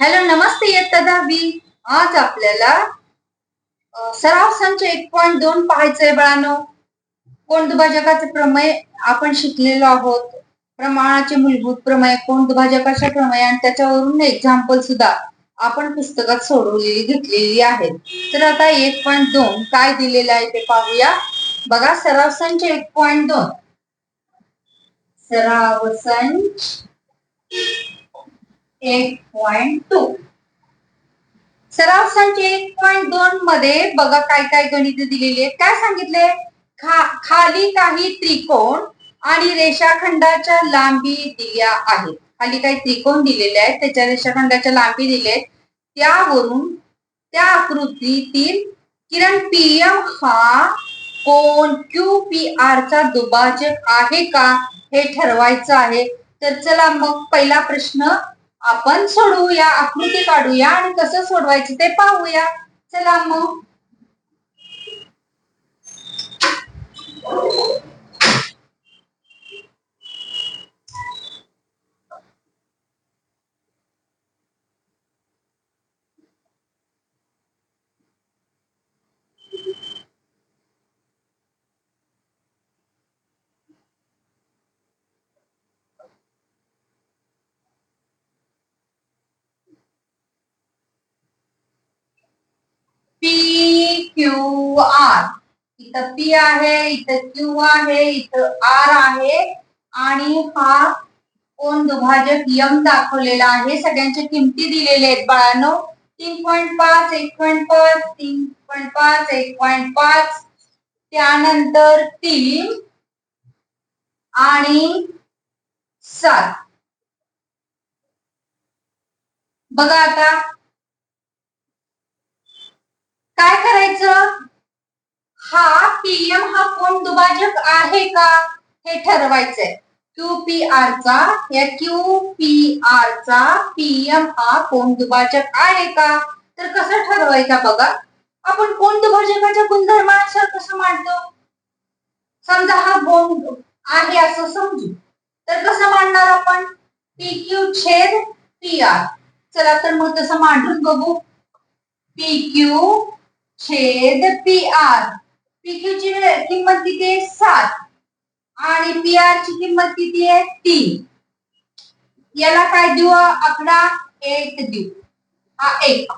Hello नमस्ते इयत्ता दहावी. आज आपल्याला सराव संच एक पॉइंट दोन पाहायचंय बाळानो. कोण दुभाजकाचे प्रमेय आपण शिकलेलो आहोत. प्रमाणाचे मूलभूत प्रमेय कोण दुभाजकाचे प्रमेय आणि त्याच्यावरून एक्झाम्पल सुद्धा आपण पुस्तकात सोडवलेली घेतलेली आहेत. तर आता एक पॉइंट दोन काय दिलेलं आहे ते पाहूया. बघा सराव संच एक पॉइंट दोन. सराव संच एक पॉइंट टू सराव संच एक पॉइंट दोन मध्ये बघा काय काय गणित दिलेली आहेत. काय सांगितले? खा खाली काही त्रिकोण आणि रेषाखंडाच्या लांबी दिल्या आहेत. खाली काही त्रिकोण दिलेले आहेत. त्याच्या रेषाखंडाच्या लांबी दिल्या आहेत. त्यावरून त्या आकृतीतील किरण पीएम हा कोण क्यू पी आर चा दुभाजक आहे का हे ठरवायचं आहे. तर चला मग पहिला प्रश्न आपण सोडवूया आकृती काढूया आणि कसं सोडवायचं ते पाहूया. चला मग पी क्यू आर इथं पी आहे इथं क्यू आहे इथं आर आहे. आणि हा कोण दुभाजक यम दाखवलेला आहे सगळ्यांच्या किमती दिलेल्या आहेत बाळांनो. तीन पॉईंट पाच एक पॉईंट पाच तीन पॉईंट पाच एक पॉईंट पाच. त्यानंतर तीन आणि सात. बघा आता. काय करायचं? हा पीएम हा कोण दुभाजक आहे का? हे ठरवायचंय. क्यू पी आर चा या क्यू पी आर चा पीएम हा कोण दुभाजक आहे का? तर कसं ठरवायचा बघा. आपण कोण दुभाजकाच्या गुणधर्मानुसार कसं मांडतो? समजा हा बोंड आहे असं समजू. तर कसं मांडणार आपण? पी क्यू छेद पी आर चला तर मग तसं मांडून बघू. पी क्यू छेद पी आर. पी क्यू ची किंमत किती आहे? सात. आणि पी आर ची किंमत किती आहे? तीन. याला काय देऊ? आकडा एक देऊ. हा एक.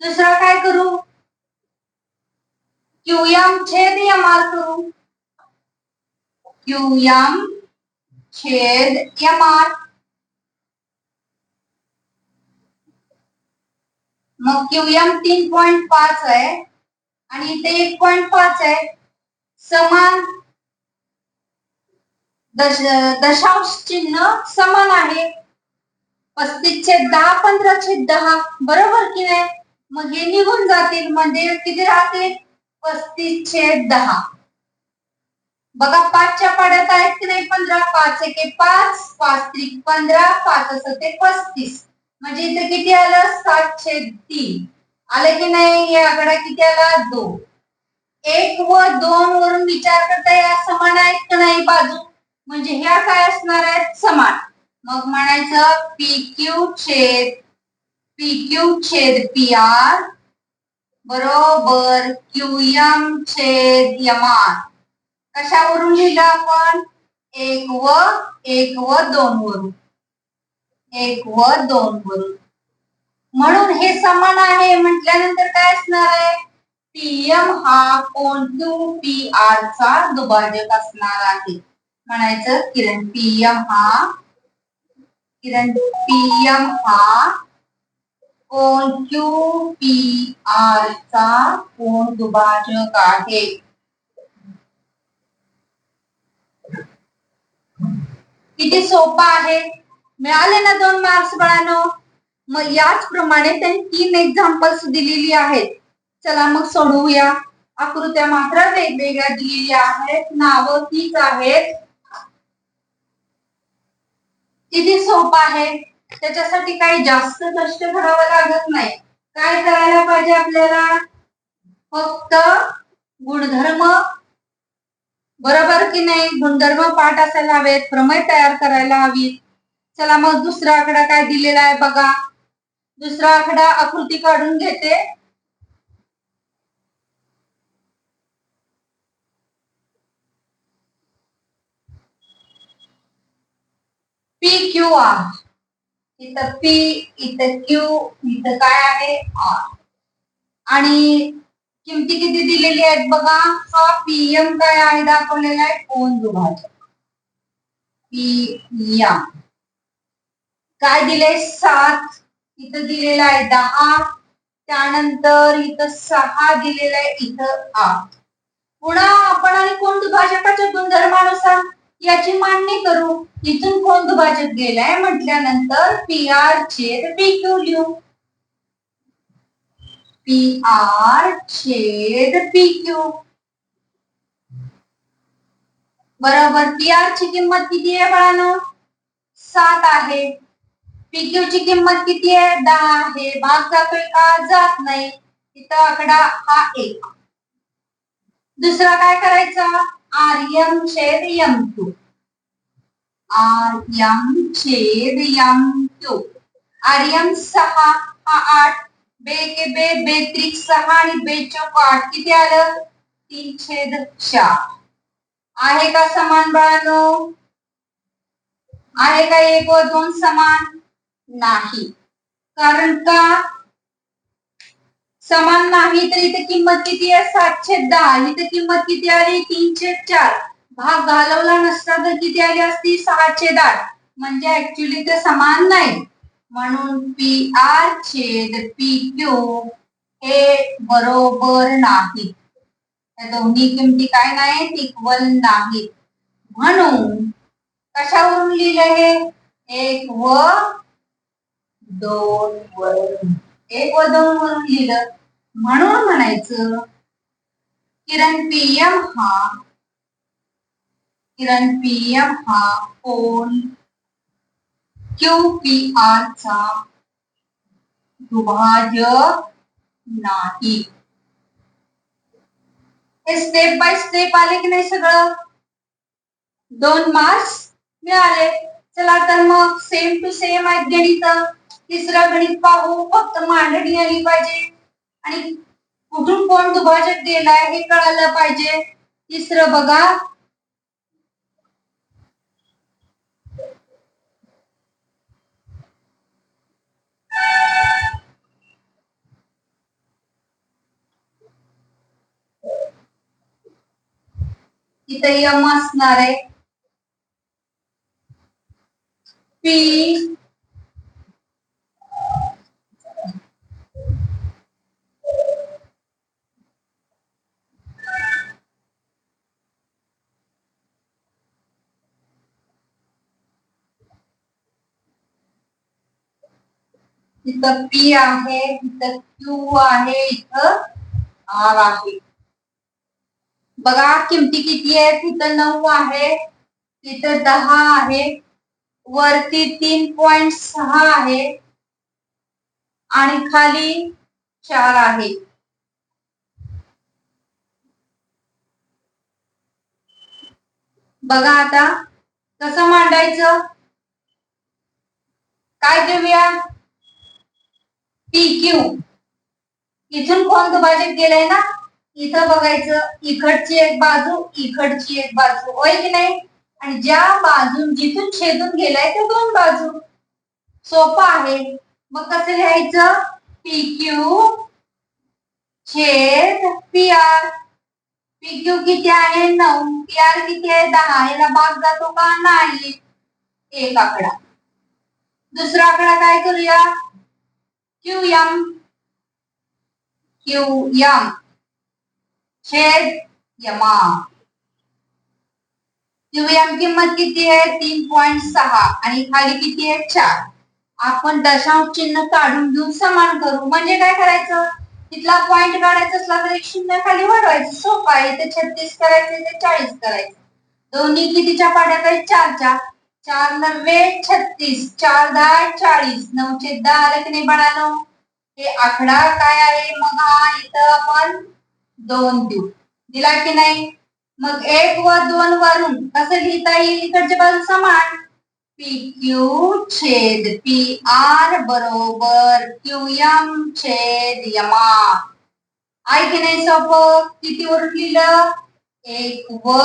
दुसरा काय करू? क्यू एम छेद एम आर करू. क्यू एम छेद एम आर मग क्यूएम तीन पॉइंट पाच आहे. आणि इथे एक पॉइंट पाच आहे. समान दश दशांश चिन्ह समान आहे. पस्तीस छेद दहा पंधरा छेद दहा बरोबर की नाही? मग हे निघून जातील. म्हणजे किती राहतील? पस्तीस छेद दहा. बघा पाचच्या पाड्यात आहेत की नाही? पंधरा पाच एके पाच पाच त्रिक पंधरा पाच असं ते पस्तीस. म्हणजे इथे किती आलं? सात छेद तीन. आले की नाही? याकडे किती आला? दोन. एक व दोन वरून विचार करता या समान आहेत का नाही बाजू? म्हणजे ह्या काय असणार आहेत? समान. मग म्हणायचं पी क्यू छेद पी क्यू छेद पी आर बरोबर क्यू यम छेद एम आर कशावरून लिहिलं आपण? एक व एक व दोन वरून. एक व दोन वरून. म्हणून हे समान आहे म्हटल्यानंतर काय असणार आहे? पीएम हा कोण क्यू पी आर चा दुभाजक असणार आहे. म्हणायचं किरण पीएम हा किरण पीएम हा कोण क्यू पी आर चा कोण दुभाजक आहे. किती सोपा आहे? मिळाले ना दोन मार्क्स बाळानो? मग याच प्रमाणे त्यांनी तीन एक्झाम्पल्स दिलेली आहेत. चला मग सोडवूया. आकृत्या मात्र वेगवेगळ्या दिलेल्या आहेत. नावं तीच आहेत. किती सोपं आहे. त्याच्यासाठी काही जास्त कष्ट करावं लागत नाही. काय करायला पाहिजे आपल्याला? फक्त गुणधर्म. बरोबर की नाही? गुणधर्म पाठ असायला हवेत प्रमेय तयार करायला हवीत. चला मग दुसरा आकडा काय दिलेला आहे बघा. दुसरा आकडा आकृती काढून घेते. पी क्यू आर इथं पी इथं क्यू इथं काय आहे? आर आणि किमती किती दिलेली आहेत बघा? हा पीएम काय आहे? दाखवलेला आहे. कोण दुभाजक पीएम काय दिले सात. इथं दिलेलं आहे दहा. त्यानंतर इथं सहा दिलेलं आहे इथं आठ. पुन्हा आपण आणि कोण दुभाजकाच्या गुणधर्मानुसार याची मांडणी करू? इथून कोण दुभाजक गेलाय? म्हटल्यानंतर पी आर छेद पी क्यू लिहू. पी आर छेद पी क्यू. बरोबर पी आर ची किंमत किती आहे बाळानं? सात आहे. पीक्यू ची किंमत किती आहे? दहा आहे. भाग जातोय का जात नाही? इथं आकडा हा एक. दुसरा काय करायचा? आर यम छेद यम क्यू आर यम छेद यम क्यू आर यम सहा हा आठ. बे के बे बेत्रिक सहा आणि बे चौक आठ. किती आलं? तीन छेद चार. आहे का समान बाळानो? आहे का एक व दोन समान? नाही. कारण का? समान नाही तर इथे किंमत किती आहे? सातशे दहा. इथे किंमत किती आली? तीनशे चार. भाग घालवला नसता तर किती आली असती? सहाशे दहा. म्हणजे ऍक्च्युली ते समान नाही. म्हणून पी आर छेद पी क्यू हे बरोबर नाही. त्या दोन्ही किमती काय नाहीत? इक्वल नाहीत. म्हणून कशावरून लिहिलं हे? एक व दोन वरून एक व दोन वरून लिहिलं. म्हणून म्हणायचं किरण पीएम हा किरण पीएम हा कोण क्यू पी आर चा दुभाजक नाही. हे स्टेप बाय स्टेप आले की नाही सगळं? दोन मार्क्स मिळाले. चला तर मग सेम टू सेम आहेत गणित तिसरं गणित पाहू फक्त मांडणी आली पाहिजे. आणि कुठून कोण दुभाजक गेलाय हे कळायला पाहिजे. तिसरं बघा. इथं यम असणार आहे. पी इथं पी आहे इथं क्यू आहे इथं आर आहे. बघा किमती किती आहेत? तिथं नऊ आहे तिथं दहा आहे वरती तीन पॉइंट सहा आहे आणि खाली चार आहे. बघा आता कसं मांडायचं? काय देऊया? पी क्यू इथून कोण दुभाजक गेलाय ना? इथं बघायचं इकडची एक बाजू इकडची एक बाजू. होय की नाही? आणि ज्या बाजून जिथून छेदून गेलाय ते दोन बाजू. सोपं आहे. मग कसं लिहायचं? पी क्यू छेद पी आर पी क्यू किती आहे? नऊ. पी आर किती आहे? दहा. याला भाग जातो का? नाही. एक आकडा. दुसरा आकडा काय करूया? QM QM छेद यमा क्यूएम किंमत किती आहे? तीन पॉइंट सहा. आणि खाली किती आहे? चार. आपण दशांश चिन्ह काढून घेऊन समान करू. म्हणजे काय करायचं? तिथला पॉइंट काढायचा असला तर एक शून्य खाली वाढवायचं सोपं आहे. ते छत्तीस करायचे ते चाळीस करायचं. दोन्ही कितीच्या पाड्यात आहेत चारच्या. चार नव्वे छत्तीस चार दहा चाळीस नऊचे दहा आलं की नाही बाळानो? हे आकडा काय आहे? मग हा इथं आपण दोन देऊ. दिला की नाही? मग एक व दोन वरून कसं लिहिता येईल इकडच्या बाजू समान? पी क्यू छेद पी आर बरोबर क्यू एम छेद यमा आहे की नाही सोप? किती वरून लिहिलं? एक व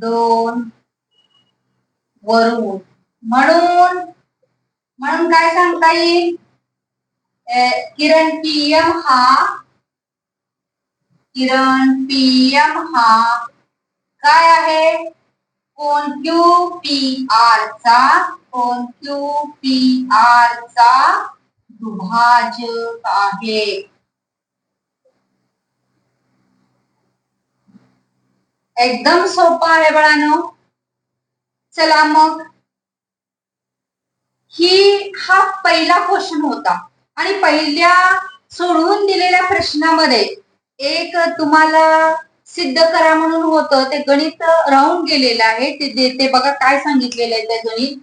दोन. वरून. म्हणून म्हणून काय सांगता येईल? किरण पीएम हा किरण पीएम हा काय आहे? कोण क्यू पी आर चा कोण क्यू पी आर चा दुभाजक आहे. एकदम सोपा आहे बाळानो. चला मग. ही हा पहिला क्वेश्चन होता. आणि पहिल्या सोडवून दिलेल्या प्रश्नामध्ये एक तुम्हाला सिद्ध करा म्हणून होतं. ते गणित राहून गेलेलं आहे. ते ते बघा काय सांगितलेलं आहे ते गणित.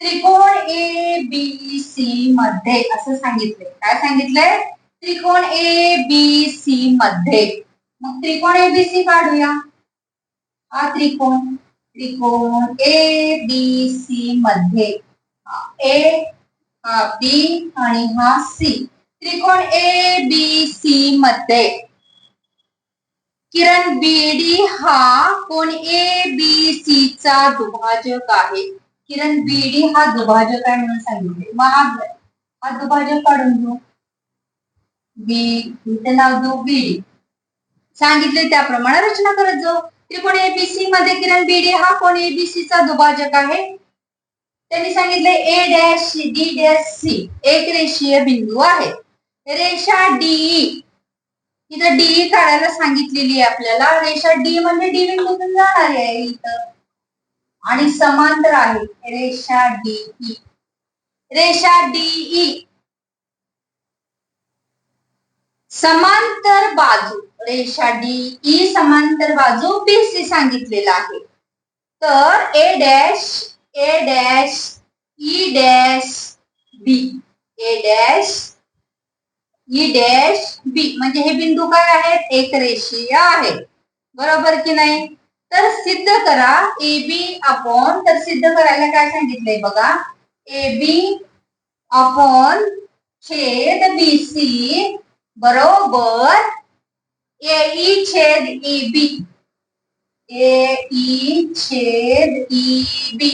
त्रिकोण ए बी सी मध्ये असं सांगितलंय. काय सांगितलंय? त्रिकोण ए बी सी मध्ये. मग त्रिकोण ए बी सी काढूया. हा त्रिकोण. त्रिकोण ए बी सी मध्ये. हा ए हा बी आणि हा सी त्रिकोण ए बी सी मध्ये. किरण बीडी हा कोण ए बी सी चा दुभाजक आहे. किरण बीडी हा दुभाजक आहे म्हणून सांगितले मग हा दुभाजक काढून घेऊ. बी इथे नाव देऊ. बीडी. सांगितले त्याप्रमाणे रचना करत जाऊ. त्रिकोण एबीसी मध्ये? किरण बीडी हा कोण एबीसी चा दुभाजक आहे? त्यांनी सांगितले A dash D dash C एक रेषीय बिंदू आहे. रेषा डीई इथं डीई काढायला सांगितलेली आहे आपल्याला. रेषा डी म्हणजे डी बिंदूतून जाणार आहे इथं. आणि समांतर आहे. रेषा डीई रेषा डीई समांतर बाजू रेषा डी ई e समांतर बाजू बी सी सांगितलेला आहे. तर A dash A dash E dash B A dash E dash B म्हणजे हे बिंदू काय आहेत? एक रेषीय आहे बरोबर की नाही? तर सिद्ध करा ए बी अपॉन तर सिद्ध करायला काय सांगितलंय बघा? ए बी अपॉन छेद बी सी बरोबर? ए ई छेद ई बी. ए ई छेद ई बी.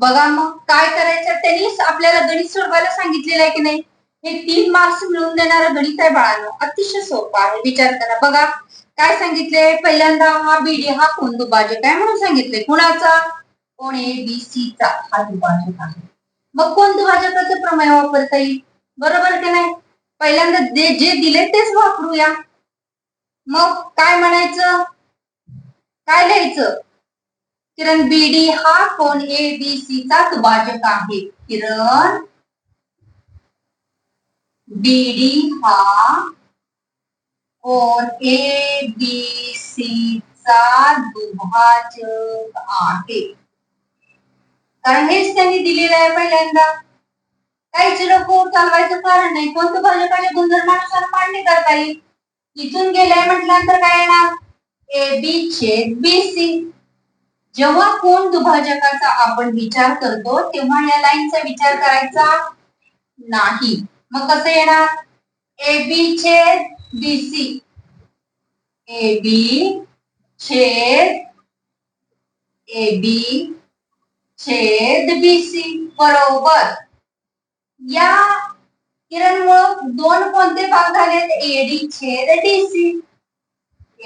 बघा मग काय करायचं? त्यांनी आपल्याला गणित सोडवायला सांगितलेलं आहे की नाही? हे तीन मार्क्स मिळवून देणारं गणित आहे बाळांनो. अतिशय सोपं आहे विचार करा. बघा काय सांगितले पहिल्यांदा हा बीडी हा कोण दुभाजक आहे म्हणून सांगितले कुणाचा? कोण? ए बी सी चा हा दुभाजक आहे. मग कोण दुभाजकाचं प्रमेय वापरता येईल? बरोबर की नाही? पहिल्यांदा जे जे दिले तेच वापरूया. मग काय म्हणायचं? काय लिहायचं? किरण बीडी हा कोण ए बी सी चा दुभाजक आहे. किरण बीडी हा कोण ए बी सी चा दुभाजक आहे. कारण हेच त्यांनी दिलेलं आहे पहिल्यांदा. काहीच नको चालवायचं कारण नाही. कोणतं भाजपाच्या गुणधर्मानुसार मांडणी करता येईल? इथून गेलाय म्हटल्यानंतर काय येणार? ए बी छेद बी सी जेव्हा कोण दुभाजकाचा आपण विचार करतो तेव्हा या लाईनचा विचार करायचा नाही. मग कसं येणार? ए बी छेद बी सी ए बी छेद ए बी छेद बी सी बरोबर. या किरणमुळं दोन कोणते भाग झालेत? एडी छेद डीसी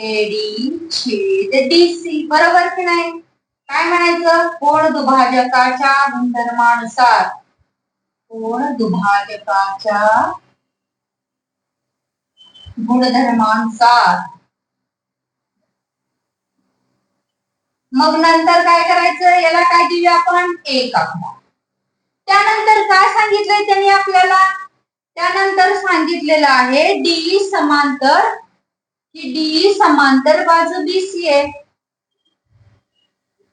एडी छेद डीसी बरोबर की नाही? काय म्हणायचं? कोण दुभाजकाच्या गुणधर्मानुसार? कोण दुभाजकाच्या गुणधर्मानुसार? मग नंतर काय करायचं? याला काय देऊया आपण? एक आकडा त्यानंतर काय सांगितलंय त्यांनी आपल्याला? त्यानंतर सांगितलेलं आहे डी समांतर. ही डीई समांतर बाजू बीसी आहे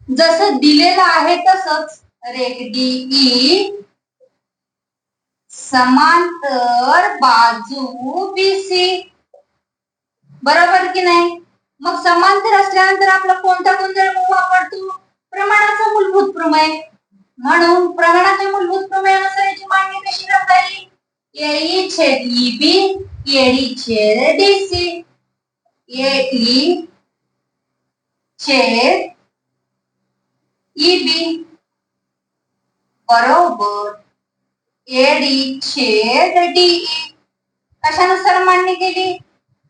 जसं दिलेलं आहे तसंच रेख डीई समांतर बाजू बीसी बरोबर की नाही? मग समांतर असल्यानंतर आपला कोणता गुणधर्म वापरतो? प्रमाणाचा मूलभूत प्रमेय. म्हणून प्रमाणाचे मूलभूत प्रमेयानुसार याची मांडणी कशी करता येईल? एई छेद ईबी एडी छेद डीसी एई छेद ईबी बरोबर. एडी छेद डीई कशानुसार मांडणी केली?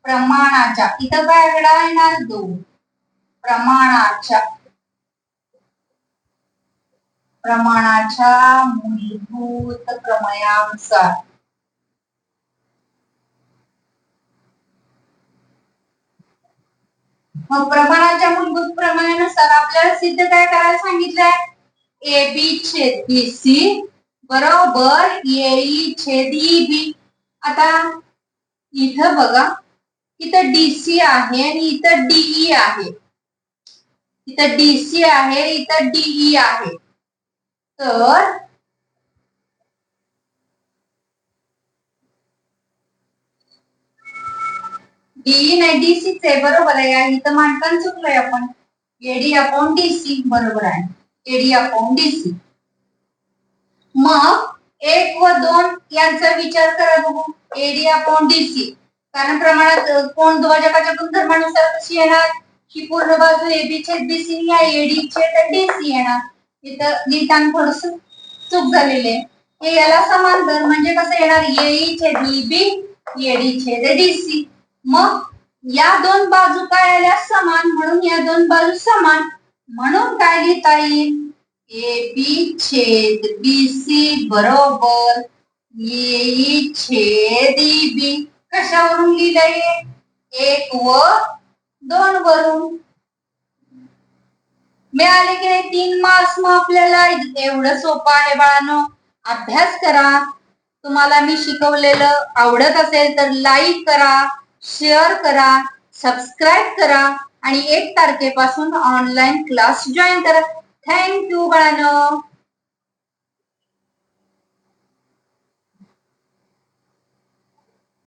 प्रमाणाच्या. इथं काय वेळा येणार? दोन. प्रमाणाच्या प्रमाणाच्या मूलभूत प्रमयानुसार. मग प्रमाणाच्या मूलभूत प्रमाणानुसार आपल्याला सिद्ध काय करायला सांगितलंय? ए बी छेद बी सी बरोबर ए छेद ई बी. आता इथं बघा इथं डीसी आहे आणि इथं डीई आहे. इथं डीसी आहे इथं डीई आहे. तर डीई नाही सी चे बरोबर आहे. इथं मांडताना चुकलोय आपण. एडी अपॉन डीसी बरोबर आहे. एडी अपॉन डीसी मग एक व दोन यांचा विचार करा बघू. एडी अपॉन डीसी कारण प्रमाणात कोण ध्वजकाच्या गुणधर्मानुसार कशी येणार? ही पूर्ण बाजू एबी छेद बीसी या एडी छेद डीसी येणार. इथं लिहिताना थोडस चूक झालेली आहे. हे याला समांतर म्हणजे कसं येणार? येई छेद बी एडी छेद डीसी मग या दोन बाजू काय आल्या? समान. म्हणून या दोन बाजू समान. म्हणून काय लिहिता येईल? ए बी छेद बी सी बरोबर. येई छेद e, बी कशावरून लिहिलंय? एक व दोन वरून. मिळाले की नाही तीन मार्क्स मग आपल्याला एवढं सोपं आहे बाळानो. अभ्यास करा. तुम्हाला मी शिकवलेलं आवडत असेल तर लाईक करा शेअर करा सबस्क्राईब करा आणि एक तारखेपासून ऑनलाईन क्लास जॉईन करा. थँक्यू बाळानो.